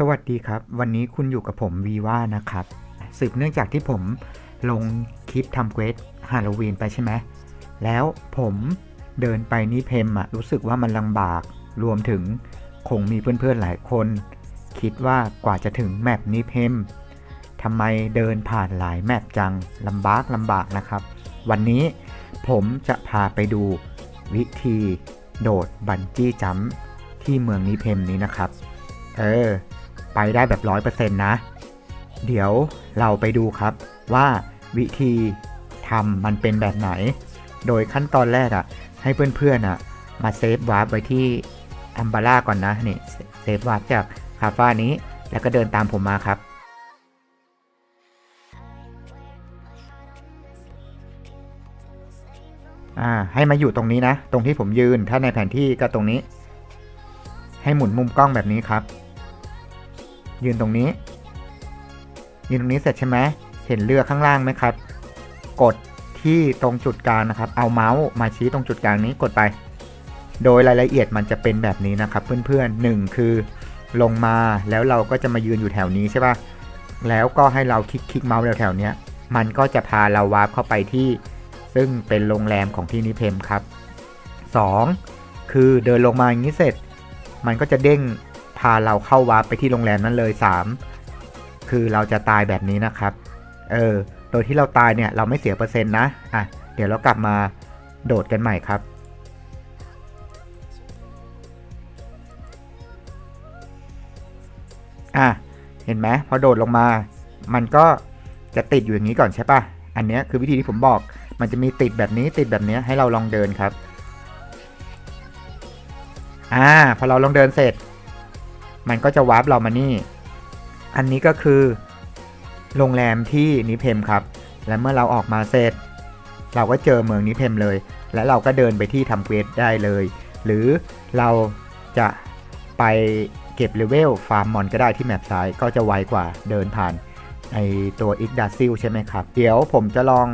สวัสดีครับ วันนี้คุณอยู่กับผมวีว่านะครับ สืบเนื่องจากที่ผมลงคลิปทำเควสฮาโลวีนไปใช่ไหมแล้วผมเดินไปนี่เพมอะรู้สึกว่ามันลำบาก รวมถึงคงมีเพื่อนๆหลายคน คิดว่ากว่าจะถึงแมปนี้เพมทำไมเดินผ่านหลายแมปจังลำบากลำบากนะครับ วันนี้ผมจะพาไปดูวิธีโดดบันจี้จัมป์ที่เมืองนิเพมนี้นะครับ เออ ไปได้แบบร้อยเปอร์เซ็นต์นะ เดี๋ยวเราไปดูครับว่าวิธีทำมันเป็นแบบไหน โดยขั้นตอนแรกอะ่ะ ให้เพื่อนๆอะ มาเซฟวาร์ปไว้ที่อัมบาร่าก่อนนะนี่เซฟวาร์ปจากคาฟ้านี้ แล้วก็เดินตามผมมาครับอ่าให้มาอยู่ตรงนี้นะ ตรงที่ผมยืนถ้าในแผนที่ก็ตรงนี้ ให้หมุนมุมกล้องแบบนี้ครับ ยืนตรงนี้ ยืนตรงนี้เสร็จใช่ไหมเห็นเรือข้างล่างไหมครับ กดที่ตรงจุดกลางนะครับ เอาเมาส์มาชี้ตรงจุดกลางนี้กดไป โดยรายละเอียดมันจะเป็นแบบนี้นะครับ เพื่อนๆหนึ่งคือลงมาแล้วเราก็จะมายืนอยู่แถวนี้ใช่ปะแล้วก็ให้เราคลิกคลิกเมาส์แถวๆเนี้ยมันก็จะพาเราวาร์ปเข้าไปที่ซึ่งเป็นโรงแรมของที่นิเพมครับ 2. คือเดินลงมาอย่างนี้เสร็จ มันก็จะเด้ง พาเราเข้าวาร์ปไปที่โรงแรมนั้นเลย 3 คือเราจะตายแบบนี้นะครับ เออ โดยที่เราตายเนี่ยเราไม่เสียเปอร์เซ็นต์นะ อะ เดี๋ยวเรากลับมาโดดกันใหม่ครับ อะ เห็นไหมพอโดดลงมา มันก็จะติดอยู่อย่างนี้ก่อนใช่ปะอันเนี้ยคือวิธีที่ผมบอก มันจะมีติดแบบนี้ติดแบบเนี้ยให้เราลองเดินครับ อ่า พอเราลองเดินเสร็จ มันก็จะวาร์ปเรามานี่ อันนี้ก็คือ โรงแรมที่นิเพมครับ และเมื่อเราออกมาเสร็จ เราก็เจอเมืองนิเพมเลย และเราก็เดินไปที่ทำเควสได้เลย หรือเราจะไปเก็บเลเวลฟาร์มมอนก็ได้ที่แมปซ้ายก็จะไวกว่าเดินผ่านไอตัวอิกดาซิลใช่ไหมครับ เดี๋ยวผมจะลอง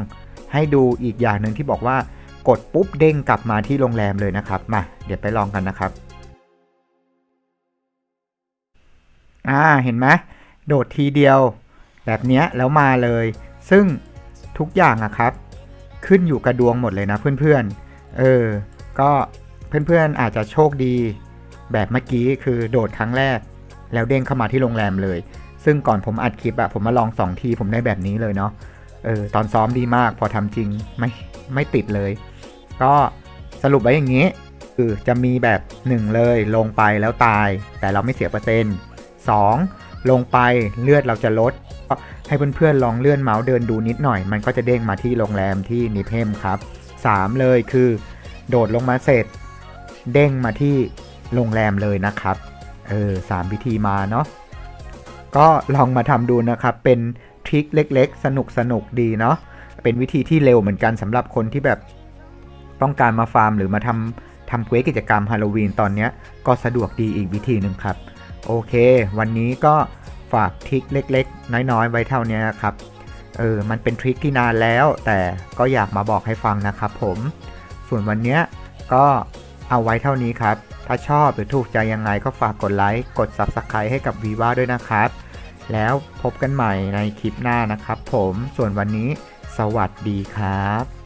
ให้ดูอีกอย่างหนึ่งที่บอกว่ากดปุ๊บเด้งกลับมาที่โรงแรมเลยนะครับ มา เดี๋ยวไปลองกันนะครับ อ่าเห็นไหมโดดทีเดียว แบบนี้แล้วมาเลย ซึ่งทุกอย่างอะครับ ขึ้นอยู่กับดวงหมดเลยนะเพื่อนๆ เออ ก็เพื่อนๆอาจจะโชคดี แบบเมื่อกี้คือโดดครั้งแรก แล้วเด้งเข้ามาที่โรงแรมเลย ซึ่งก่อนผมอัดคลิปอะผมมาลองสองทีผมได้แบบนี้เลยเนาะเออตอนซ้อมดีมากพอทำจริงไม่ไม่ติดเลย ก็สรุปไว้อย่างนี้ คือจะมีแบบ 1 เลยลงไปแล้วตาย แต่เราไม่เสียเปอร์เซ็นต์ 2. ลงไปเลือดเราจะลด ให้เพื่อนๆลองเลื่อนเมาส์เดินดูนิดหน่อย มันก็จะเด้งมาที่โรงแรมที่นิเพมครับ 3 เลยคือ โดดลงมาเสร็จ เด้งมาที่โรงแรมเลยนะครับ เออสามวิธีมาเนาะก็ลองมาทำดูนะครับ เป็นทริคเล็กๆ สนุกสนุกๆดีเนาะเป็นวิธีที่เร็วเหมือนกันสำหรับคนที่แบบต้องการมาฟาร์มหรือมาทำทำเควสกิจกรรมฮาโลวีนตอนนี้ก็สะดวกดีอีกวิธีหนึ่งครับ โอเค วันนี้ก็ฝากทริคเล็กๆ น้อยๆ ไว้เท่านี้นะครับ เออ มันเป็นทริคที่นานแล้ว แต่ก็อยากมาบอกให้ฟังนะครับผม ส่วนวันเนี้ยก็เอาไว้เท่านี้ครับ ถ้าชอบหรือถูกใจยังไงก็ฝากกดไลค์ กด Subscribe ให้กับวีว่าด้วยนะครับ แล้วพบกันใหม่ในคลิปหน้านะครับผม ส่วนวันนี้สวัสดีครับ